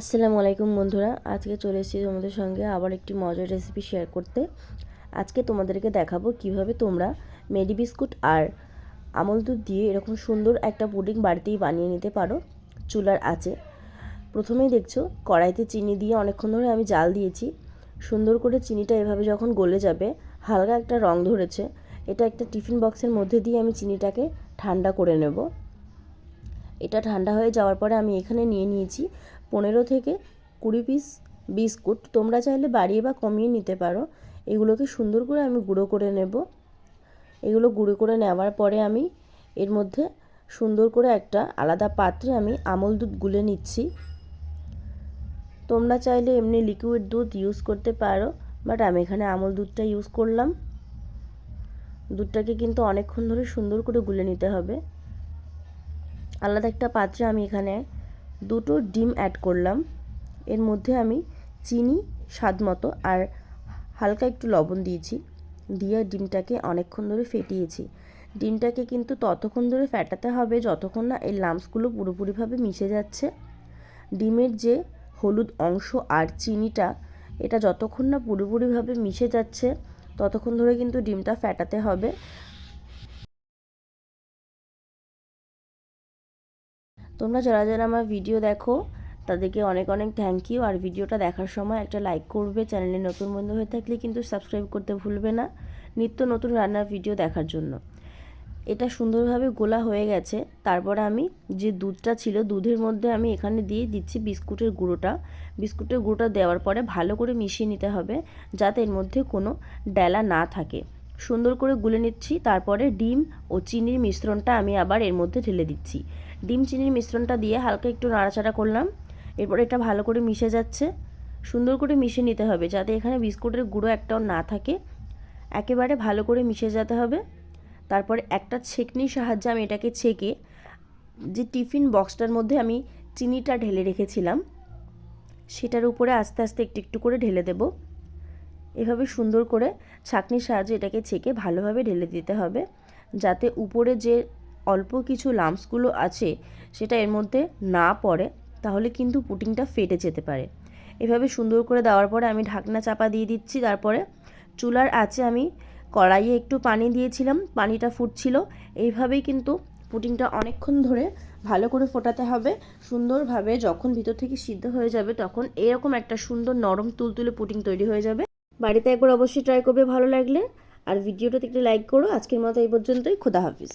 আসসালামু আলাইকুম বন্ধুরা, আজকে চলে এসেছি তোমাদের সঙ্গে আবার একটি মজার রেসিপি শেয়ার করতে। আজকে তোমাদেরকে দেখাবো কীভাবে তোমরা মেডি বিস্কুট আর আমল দুধ দিয়ে এরকম সুন্দর একটা পুডিং বাড়িতেই বানিয়ে নিতে পারো, চুলার আছে প্রথমেই দেখছ, কড়াইতে চিনি দিয়ে অনেকক্ষণ ধরে আমি জাল দিয়েছি। সুন্দর করে চিনিটা এভাবে যখন গলে যাবে, হালকা একটা রং ধরেছে, এটা একটা টিফিন বক্সের মধ্যে দিয়ে আমি চিনিটাকে ঠান্ডা করে নেব। এটা ঠান্ডা হয়ে যাওয়ার পরে আমি এখানে নিয়ে নিয়েছি পনেরো থেকে কুড়ি পিস বিস্কুট। তোমরা চাইলে বাড়িয়ে বা কমিয়ে নিতে পারো। এগুলোকে সুন্দর করে আমি গুঁড়ো করে নেব। এগুলো গুঁড়ো করে নেওয়ার পরে আমি এর মধ্যে সুন্দর করে একটা আলাদা পাত্রে আমি আমল দুধ গুলে নিচ্ছি। তোমরা চাইলে এমনি লিকুইড দুধ ইউজ করতে পারো বাট আমি এখানে আমল দুধটা ইউজ করলাম। দুধটাকে কিন্তু অনেকক্ষণ ধরে সুন্দর করে গুলে নিতে হবে। আলাদা একটা পাত্রে আমি এখানে দুটো ডিম অ্যাড করলাম। এর মধ্যে আমি চিনি, স্বাদ মতো, আর হালকা একটু লবণ দিয়েছি। দিয়ে ডিমটাকে অনেকক্ষণ ধরে ফেটিয়েছি। ডিমটাকে কিন্তু ততক্ষণ ধরে ফেটাতে হবে যতক্ষণ না এই লাম্পসগুলো পুরোপুরিভাবে মিশে যাচ্ছে। ডিমের যে হলুদ অংশ আর চিনিটা, এটা যতক্ষণ না পুরোপুরিভাবে মিশে যাচ্ছে, ততক্ষণ ধরে কিন্তু ডিমটা ফেটাতে হবে। তোমরা যারা যারা আমার ভিডিও দেখো, তাদেরকে অনেক অনেক থ্যাংক ইউ আর ভিডিওটা দেখার সময় একটা লাইক করবে চ্যানেলে নতুন বন্ধু হয়ে থাকলে কিন্তু সাবস্ক্রাইব করতে ভুলবে না, নিত্য নতুন রান্নার ভিডিও দেখার জন্য। এটা সুন্দরভাবে গোলা হয়ে গেছে। তারপরে আমি যে দুধটা ছিল, দুধের মধ্যে আমি এখানে দিয়ে দিচ্ছি বিস্কুটের গুঁড়োটা। বিস্কুটের গুঁড়োটা দেওয়ার পরে ভালো করে মিশিয়ে নিতে হবে, যাতে এর মধ্যে কোনো ডেলা না থাকে। সুন্দর করে গুলে নিচ্ছি, তারপরে ডিম ও চিনির মিশ্রণটা আমি আবার এর মধ্যে ঢেলে দিচ্ছি। ডিম, চিনির মিশ্রণটা দিয়ে হালকা একটু নাড়াচাড়া করলাম। এরপর এটা ভালো করে মিশে যাচ্ছে। সুন্দর করে মিশে নিতে হবে যাতে এখানে বিস্কুটের গুঁড়ো একটাও না থাকে। একেবারে ভালো করে মিশে যেতে হবে। তারপরে একটা ছেঁকনির সাহায্যে আমি এটাকে ছেঁকে যে টিফিন বক্সটার মধ্যে আমি চিনিটা ঢেলে রেখেছিলাম, সেটার উপরে আস্তে আস্তে একটু একটু করে ঢেলে দেব। এভাবে সুন্দর করে ছাঁকনির সাহায্যে এটাকে ছেঁকে ভালোভাবে ঢেলে দিতে হবে। যাতে উপরে যে অল্প কিছু লাম্পসগুলো আছে সেটা এর মধ্যে না পড়ে, তাহলে কিন্তু পুটিংটা ফেটে যেতে পারে। এভাবে সুন্দর করে দেওয়ার পরে আমি ঢাকনা চাপা দিয়ে দিচ্ছি। তারপরে চুলার আছে আমি কড়াইয়ে একটু পানি দিয়েছিলাম, পানিটা ফুটছিল। এইভাবেই কিন্তু পুটিংটা অনেকক্ষণ ধরে ভালো করে ফোটাতে হবে। সুন্দরভাবে যখন ভিতর থেকে সিদ্ধ হয়ে যাবে তখন এরকম একটা সুন্দর নরম তুলতুলে পুটিং তৈরি হয়ে যাবে। বাড়িতে একবার অবশ্যই ট্রাই করবে, ভালো লাগলে। আর ভিডিওটাতে একটু লাইক করো। আজকের মতো এই পর্যন্তই। খোদা হাফিজ।